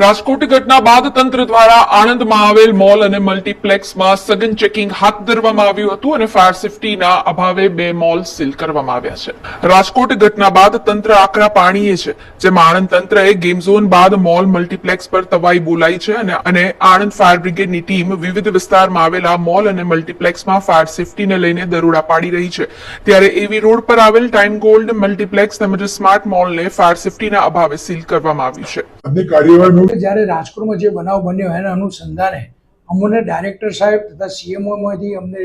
રાજકોટ ઘટના બાદ તંત્ર દ્વારા આણંદમાં આવેલ મોલ અને મલ્ટીપ્લેક્સમાં સઘન ચેકિંગ હાથ ધરવામાં આવ્યું હતું અને ફાયર સેફટીના અભાવે બે મોલ સીલ કરવામાં આવ્યા છે. રાજકોટ ઘટના બાદ તંત્ર આકરા પાણીએ છે, જેમાં આણંદ તંત્રએ ગેમ ઝોન બાદ મોલ મલ્ટીપ્લેક્સ પર તવાઈ બોલાઈ છે અને અને આણંદ ફાયર બ્રિગેડની ટીમ વિવિધ વિસ્તારમાં આવેલા મોલ અને મલ્ટીપ્લેક્સમાં ફાયર સેફટીને લઈને દરોડા પાડી રહી છે. ત્યારે એવી રોડ પર આવેલ ટાઈમ ગોલ્ડ મલ્ટીપ્લેક્સ તેમજ સ્માર્ટ મોલને ફાયર સેફટીના અભાવે સીલ કરવામાં આવ્યું છે. આજની કાર્યવાહીનું જ્યારે રાજકોટમાં જે બનાવ બન્યો એના અનુસંધાને અમને ડાયરેક્ટર સાહેબ તથા સીએમઓમાંથી અમને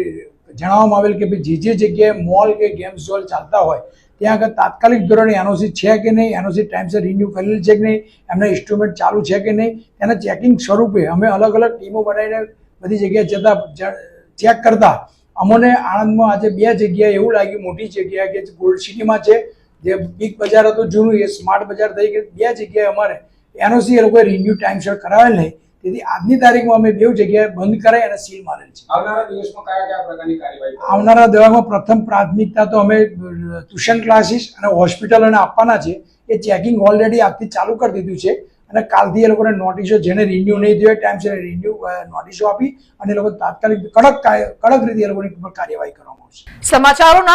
જણાવવામાં આવેલ કે ભાઈ જે જે જગ્યાએ મોલ કે ગેમ ઝોન ચાલતા હોય, ત્યાં આગળ તાત્કાલિક ધોરણે એનઓસી છે કે નહીં એનઓસી ટાઈમસર રિન્યુ કરેલ છે કે નહીં, એમના ઇન્સ્ટ્રુમેન્ટ ચાલુ છે કે નહીં, એના ચેકિંગ સ્વરૂપે અમે અલગ અલગ ટીમો બનાવીને બધી જગ્યાએ જતા ચેક કરતા. અમને આણંદમાં આજે બે જગ્યાએ એવું લાગ્યું, મોટી જગ્યા કે ગોલ્ડ સિટીમાં છે, જે બિગ બજાર હતું, જૂનું એ સ્માર્ટ બજાર થઈ ગયું. બે જગ્યાએ અમારે એનઓસી એ લોકોએ રિન્યુ ટાઈમસર કરાવેલ નહીં. તેથી આજની તારીખમાં અમે બે જગ્યાએ બંધ કરાઈ અને સીલ મારેલ છે. આવનારા દિવસમાં કયા કયા પ્રકારની કાર્યવાહી આવનારા દવામાં પ્રથમ પ્રાથમિકતા તો અમે ટ્યુશન ક્લાસીસ અને હોસ્પિટલોને આપવાના છે. એ ચેકિંગ ઓલરેડી આજથી ચાલુ કરી દીધું છે. અને કાલથી એ લોકોને નોટિસો જેને રિન્યુ નહીં થયો છે રિન્યુ નોટિસો આપી અને એ લોકો તાત્કાલિક કડક કડક રીતે એ લોકોની ઉપર કાર્યવાહી કરવામાં આવશે. સમાચારોના